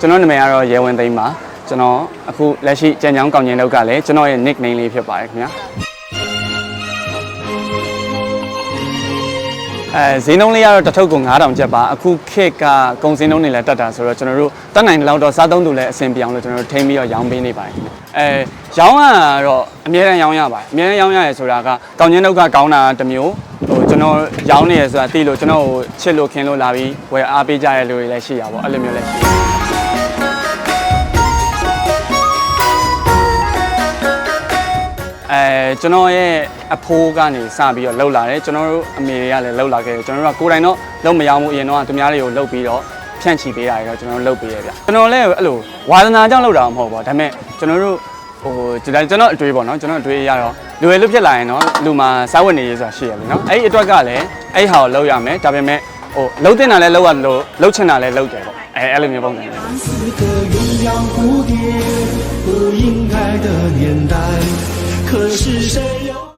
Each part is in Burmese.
ကျွန်တော်နာမည်ကတော့ရဲဝင်းသိမ်းပါကျွန်တော်အခုလက်ရှိကြံချောင်းကောင်းကျင်လောက်ကလည်းကျွန်တော်ရဲ့ nickname လေးဖြစ်ပါတယ်ခင်ဗျာအဲဈေးနှုန်းလေးကတော့တစ်ထုပ်ကို9000ကျပ်ပါအခုခေတ်ကကုန်စည်နှုန်းတွေလည်းတက်တာဆိုတော့ကျွန်တော်တို့တက်နိုင်တဲ့လောက်တော့စားသုံးသူလည်းအဆင်ပြေအောင်လို့ကျွန်တော်တို့ထိန်းပြီးတော့ရောင်းပေးနေပါတယ်ခင်ဗျအဲရောင်းရတော့အများအားရောင်းရပါတယ်အများအားရောင်းရရဆိုတာကကောင်းကျင်လောက်ကကောင်းတာတစ်မျိုးဟိုကျွန်တော်ရောင်းနေရဆိုတာသိလို့ကျွန်တော်ကိုချစ်လို့ခင်လို့လာပြီးဝယ်အားပေးကြတဲ့လူတွေလည်းရှိရပါဘောအဲ့လိုမျိုးလည်းရှိ အဲကျွန်တော်ရဲ့အဖိုးကနေစပြီးတော့လှုပ်လာတယ်ကျွန်တော်တို့အမေတွေကလည်းလှုပ်လာခဲ့တယ်ကျွန်တော်တို့ကကိုယ်တိုင်တော့လှုပ်မရအောင်အရင်တော့သူများတွေကိုလှုပ်ပြီးတော့ဖြန့်ချီပေးတာတွေတော့ကျွန်တော်တို့လှုပ်ပေးရဗျကျွန်တော်လည်းအဲ့လိုဝါသနာကြောင့်လှုပ်တာမဟုတ်ပါဘူးဒါပေမဲ့ကျွန်တော်တို့ဟိုဒီတိုင်းကျွန်တော်အတွေ့ပေါ့နော်ကျွန်တော်အတွေ့အရတော့လူရလွတ်ဖြစ်လာရင်တော့လူမှာစားဝတ်နေရေးဆိုတာရှိရပြီနော်အဲ့ဒီအတွက်ကလည်းအဲ့ဟာကိုလှုပ်ရမယ်ဒါပေမဲ့ဟိုလှုပ်တင်တာလည်းလှုပ်ရလို့လှုပ်ချင်တာလည်းလှုပ်တယ်ပေါ့အဲအဲ့လိုမျိုးပုံစံမျိုး 是个鸳鸯蝴蝶不应该的年代， 可是谁又？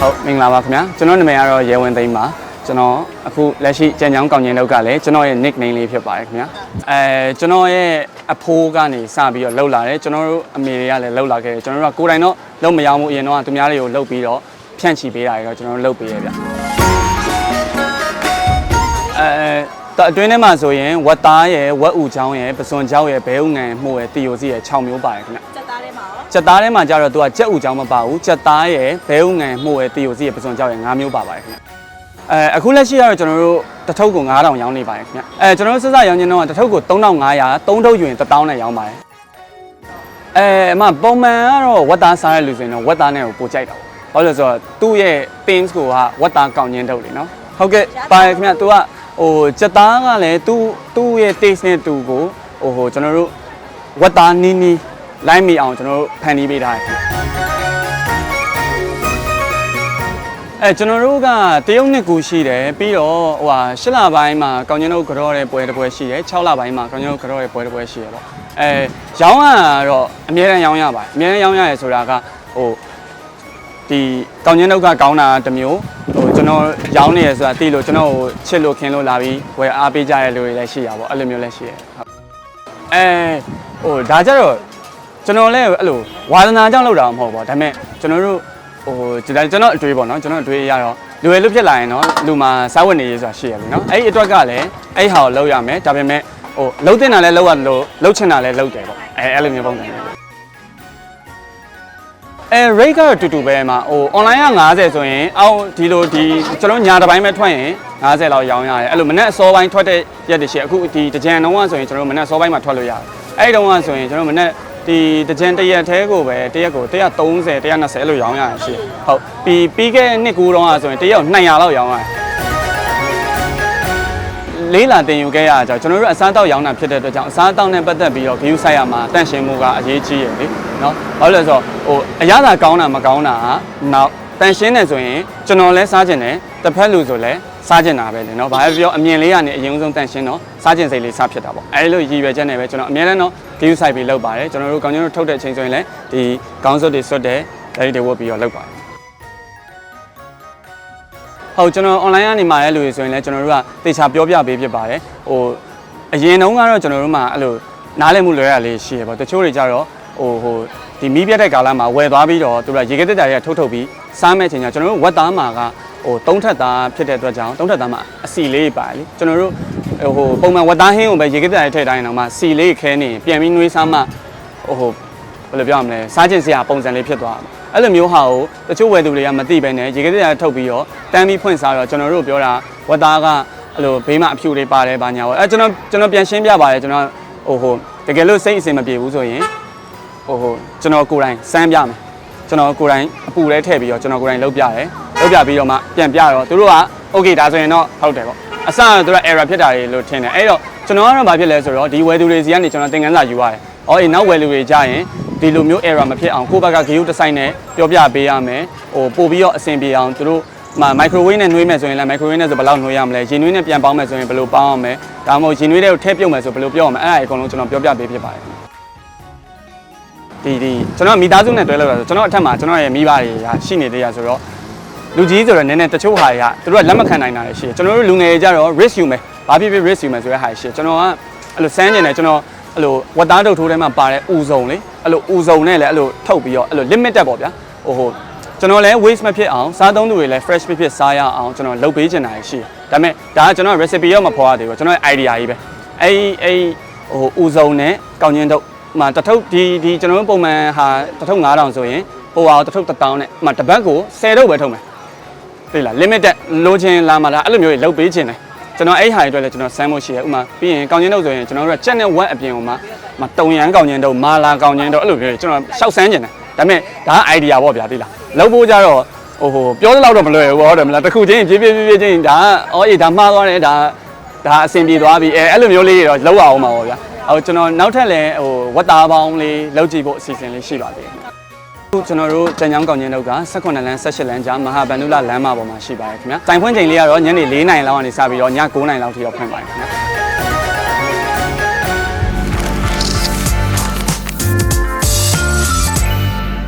ဟုတ်မင်္ဂလာပါခင်ဗျာကျွန်တော်နာမည်ကတော့ရဲဝင်းသိမ်းပါ ကျွန်တော်အခုလက်ရှိကြံချောင်းကောင်းကျင်လောက်ကလည်းကျွန်တော်ရဲ့ nickname လေးဖြစ်ပါတယ်ခင်ဗျာအဲကျွန်တော်ရဲ့အဖိုးကနေစပြီးတော့လှုပ်လာတယ်ကျွန်တော်တို့အမေတွေကလည်းလှုပ်လာခဲ့တယ်ကျွန်တော်တို့ကကိုယ်တိုင်တော့လှုပ်မရအောင်အရင်တော့သူများတွေကိုလှုပ်ပြီးတော့ဖြန့်ချီပေးတာတွေတော့ကျွန်တော်တို့လှုပ်ပေးရဗျအဲတအတွင်းထဲမှာဆိုရင်ဝက်သားရယ်ဝက်ဥချောင်းရယ်ပစွန်ချောင်းရယ်ဘဲဥငံမှုရယ်တီယိုစီရယ်6မျိုးပါတယ်ခင်ဗျစက်သားထဲမှာရောကြက်သားထဲမှာကျတော့သူကကြက်ဥချောင်းမပါဘူးကြက်သားရယ်ဘဲဥငံမှုရယ်တီယိုစီရယ်ပစွန်ချောင်းရယ်5မျိုးပါပါတယ်ခင်ဗျ အဲအခုလက်ရှိကတော့ကျွန်တော်တို့တစ်ထုပ်ကို9000ရောင်းနေပါတယ်ခင်ဗျအဲကျွန်တော်တို့စစရောင်းခြင်းတော့တစ်ထုပ်ကို3500 3ထုပ်ယူရင်1000နဲ့ရောင်းပါတယ်အဲအမပုံမှန်ကတော့ဝက်သားစားတဲ့လူဆိုရင်တော့ဝက်သားနဲ့ကိုပိုကြိုက်တာပေါ့ဘာလို့လဲဆိုတော့သူ့ရဲ့ things ကိုကဝက်သားကောင်းခြင်းထုတ်လေနော်ဟုတ်ကဲ့ပါတယ်ခင်ဗျသူကဟိုကြက်သားကလည်းသူ့သူ့ရဲ့ taste နဲ့သူ့ကိုဟိုဟိုကျွန်တော်တို့ဝက်သားနီးနီးလိုက်မိအောင်ကျွန်တော်တို့ဖန်တီးပေးထားတယ် အဲကျွန်တော်တို့ကတရုတ်နှစ်ကူရှိတယ်ပြီးတော့ဟိုဟာ၈လပိုင်းမှာကောင်းကျင်းတို့ကြောတဲ့ပွဲတစ်ပွဲရှိတယ်6လပိုင်းမှာကောင်းကျင်းတို့ကြောတဲ့ပွဲတစ်ပွဲရှိတယ်ပေါ့အဲရောင်းရတော့အများရန်ရောင်းရပါတယ်အများရန်ရောင်းရရဆိုတာကဟိုဒီကောင်းကျင်းတို့ကကောင်းတာတစ်မျိုးဟိုကျွန်တော်ရောင်းနေရဆိုတာသိလို့ကျွန်တော်ကိုချစ်လို့ခင်လို့လာပြီးဝယ်အားပေးကြတဲ့လူတွေလည်းရှိရပါဘောအဲ့လိုမျိုးလည်းရှိရဟုတ်အဲဟိုဒါကြတော့ကျွန်တော်လည်းအဲ့လိုဝါသနာကြောင့်လုပ်တာမဟုတ်ပါဘူးဒါပေမဲ့ကျွန်တော်တို့ ဟိုဒီတိုင်းကျွန်တော်အတွေးပေါ့နော်ကျွန်တော်အတွေးရတော့လူရလွတ်ဖြစ်လာရင်တော့လူမှာစားဝတ်နေရေးဆိုတာရှိရပြီနော်အဲ့ဒီအတွက်ကလည်းအဲ့ဟာကိုလုပ်ရမယ်ဒါပေမဲ့ဟိုလှုပ်တင်တာလည်းလှုပ်ရလို့လှုပ်ချင်တာလည်းလှုပ်တယ်ပေါ့အဲအဲ့လိုမျိုးပုံစံမျိုးအဲ rate ကတော့တူတူပဲမှာဟို online က90ဆိုရင်အောက်ဒီလိုဒီကျွန်တော်ညာတစ်ပိုင်းပဲထွက်ရင်90လောက်ရောင်းရတယ်အဲ့လိုမနေ့အစောပိုင်းထွက်တဲ့ရက်တွေရှိအခုဒီတကြံတုံးကဆိုရင်ကျွန်တော်မနေ့အစောပိုင်းမှာထွက်လို့ရတယ်အဲ့ဒီတုံးကဆိုရင်ကျွန်တော်မနေ့ ဒီတကြံတစ်ရက်သေးကိုပဲတစ်ရက်ကို130 120အဲ့လိုရောင်းရတယ်ရှိတယ်ဟုတ်ပြီးပြီးခဲ့တဲ့နှစ်ကူတုံးကဆိုရင်တစ်ရက်ကို200လောက်ရောင်းရတယ်လေးလာတင်ယူခဲ့ရကြကျွန်တော်တို့အစားအသောက်ရောင်းတာဖြစ်တဲ့အတွက်ကြောင့်အစားအသောက်နဲ့ပတ်သက်ပြီးတော့ဂရုစိုက်ရမှာတန့်ရှင်းမှုကအရေးကြီးရလေနော်ဘာလို့လဲဆိုတော့ဟိုအရသာကောင်းတာမကောင်းတာကနောက်တန့်ရှင်းတယ်ဆိုရင်ကျွန်တော်လည်းစားကျင်တယ်တစ်ဖက်လူဆိုလည်း စားကျင်တာပဲလေနော်ဘာပဲပြောအမြင်လေးကနေအရင်ဆုံးတန့်ရှင်းတော့စားကျင်စိတ်လေးစားဖြစ်တာပေါ့အဲလိုရည်ရွယ်ချက်နဲ့ပဲကျွန်တော်အများနဲ့တော့ဂရုစိုက်ပြီးလုပ်ပါတယ်ကျွန်တော်တို့ကောင်းကျွန်တော်ထုတ်တဲ့အချိန်ဆိုရင်လည်းဒီကောင်းစွတ်တွေစွတ်တယ်ဒါတွေဝတ်ပြီးတော့လုပ်ပါတယ်ဟုတ်ကျွန်တော် online ကနေမှာတဲ့လူတွေဆိုရင်လည်းကျွန်တော်တို့ကတေချာပြောပြပေးဖြစ်ပါတယ်ဟိုအရင်တုန်းကတော့ကျွန်တော်တို့မှာအဲ့လိုနားလည်မှုလွဲရလေးရှိရပေါ့တချို့တွေကြတော့ဟိုဟိုဒီမီးပြတ်တဲ့ကာလမှာဝယ်သွားပြီးတော့သူတို့ကရေခဲတက်တာတွေကထုတ်ထုတ်ပြီးစားမဲ့ချိန်ကျကျွန်တော်တို့ဝက်သားမှာက ဟိုသုံးထပ်သားဖြစ်တဲ့အတွက်ကြောင့်သုံးထပ်သားမှာအစီလေးပါလေကျွန်တော်တို့ဟိုပုံမှန်ဝက်သားဟင်းကိုပဲရေခဲတက်တာတွေထည့်တိုင်းတော့မှစီလေးခဲနေပြန်ပြီးနှွေးစားမှဟိုဟိုဘယ်လိုပြောရမလဲစားကျင်စရာပုံစံလေးဖြစ်သွားတယ်အဲ့လိုမျိုးဟာကိုတချို့ဝယ်သူတွေကမသိပဲနဲ့ရေခဲတရားထုတ်ပြီးတော့တန်းပြီးဖွင့်စားတော့ကျွန်တော်တို့ပြောတာဝက်သားကအဲ့လိုဘေးမှာအဖြူလေးပါတယ်ဘာညာပေါ့အဲ့ကျွန်တော်ကျွန်တော်ပြန်ရှင်းပြပါတယ်ကျွန်တော်ဟိုဟိုတကယ်လို့စိတ်အစင်မပြေဘူးဆိုရင်ဟိုဟိုကျွန်တော်ကိုယ်တိုင်စမ်းပြမယ်ကျွန်တော်ကိုယ်တိုင်အပူလေးထည့်ပြီးတော့ကျွန်တော်ကိုယ်တိုင်လုပ်ပြတယ် လုပ်ပြပြီးတော့မှပြန်ပြတော့သူတို့က okay ဒါဆိုရင်တော့ဟုတ်တယ်ပေါ့အစကတော့သူတို့ error ဖြစ်တာတွေလို့ထင်တယ်အဲ့တော့ကျွန်တော်ကတော့ဘာဖြစ်လဲဆိုတော့ဒီဝယ်သူတွေစီကနေကျွန်တော်သင်ခန်းစာယူရတယ်။အော်အေးနောက်ဝယ်လူတွေကြရင်ဒီလိုမျိုး error မဖြစ်အောင်ကိုယ့်ဘက်ကဂရုတစ်ဆိုင်နဲ့ပြောပြပေးရမယ်။ဟိုပို့ပြီးတော့အဆင်ပြေအောင်သူတို့ဟမိုက်ခရိုဝေးနဲ့နှွေးမယ်ဆိုရင်လည်းမိုက်ခရိုဝေးနဲ့ဆိုဘယ်လောက်နှွေးရမလဲရင်နှွေးနဲ့ပြန်ပေါင်းမယ်ဆိုရင်ဘယ်လိုပေါင်းအောင်မလဲဒါမှမဟုတ်ရင်နှွေးတွေကိုထည့်ပြုတ်မယ်ဆိုဘယ်လိုပြောအောင်မလဲအဲ့ဒါအကုန်လုံးကျွန်တော်ပြောပြပေးဖြစ်ပါတယ်ဒီဒီကျွန်တော်မိသားစုနဲ့တွဲလောက်တာဆိုကျွန်တော်အထက်မှာကျွန်တော်ရဲ့မိဘတွေကရှိနေသေးရဆိုတော့ လူကြီးဆိုတော့နည်းနည်းတချို့ဟာတွေကသူတို့ကလက်မခံနိုင်တာလည်းရှိတယ်ကျွန်တော်တို့လူငယ်တွေကြတော့ risk ယူမယ်ဘာဖြစ်ဖြစ် risk ယူမယ်ဆိုတဲ့ဟာရှိတယ်ကျွန်တော်ကအဲ့လိုစမ်းကျင်တယ်ကျွန်တော်အဲ့လိုဝတ်သားတုပ်ထိုးထဲမှာပါတဲ့ဥစုံလေအဲ့လိုဥစုံနဲ့လည်းအဲ့လိုထုတ်ပြီးတော့အဲ့လို limit တက်ပေါ့ဗျာဟိုဟိုကျွန်တော်လည်း waste မဖြစ်အောင်စားသုံးသူတွေလည်း fresh ဖြစ်ဖြစ်စားရအောင်ကျွန်တော်လုပ်ပေးချင်တာရှိတယ်ဒါပေမဲ့ဒါကကျွန်တော် recipe ရောမဖော်ရသေးဘူးကျွန်တော်ရဲ့ idea ကြီးပဲအဲ့အဲ့ဟိုဥစုံနဲ့ကောင်းချင်းတုပ်ဟမှာတစ်ထုပ်ဒီဒီကျွန်တော်တို့ပုံမှန်ဟာတစ်ထုပ်9000ဆိုရင်ဟိုဟာတစ်ထုပ်1000နဲ့ဟမှာတစ်ပတ်ကို10ထုပ်ပဲထုံးမယ် သိလား limited လိုချင်လာမလားအဲ့လိုမျိုးတွေလုပ်ပေးချင်တယ်ကျွန်တော်အဲ့ဟာတွေအတွက်လည်းကျွန်တော်စမ်းဖို့ရှိတယ်ဥမာပြီးရင်ကောင်းချင်းတုပ်ဆိုရင်ကျွန်တော်တို့ကကြက်နဲ့ဝက်အပြင်ဟိုမှာမတုံရန်ကောင်းချင်းတုပ်မာလာကောင်းချင်းတုပ်အဲ့လိုမျိုးတွေကျွန်တော်ရှောက်စမ်းချင်တယ်ဒါပေမဲ့ဒါက idea ပေါ့ဗျာသိလားလုပ်ဖို့ကြတော့ဟိုဟိုပြောသလောက်တော့မလွယ်ဘူးဟုတ်တယ်မလားတစ်ခုချင်းပြေးပြေးပြေးပြေးချင်းဒါကအော်အေးဒါမှားသွားတယ်ဒါဒါအဆင်ပြေသွားပြီအဲအဲ့လိုမျိုးလေးတွေတော့လောက်အောင်ပါပေါ့ဗျာဟိုကျွန်တော်နောက်ထပ်လည်းဟိုဝတ်သားပေါင်းလေးလောက်ကြည့်ဖို့အစီအစဉ်လေးရှိပါသေးတယ်ခု ကျွန်တော်တို့ကြံချောင်းကောင်းချင်းတို့က18လမ်း18လမ်းကြားမဟာဗန္ဓုလလမ်းမပေါ်မှာရှိပါတယ်ခင်ဗျာ။တိုင်ဖွင့်ချိန်လေးကတော့ညနေ4:00နာရီလောက်ကနေစပြီးတော့ည9:00နာရီလောက်ထိတော့ဖွင့်ပါတယ်ခင်ဗျာ။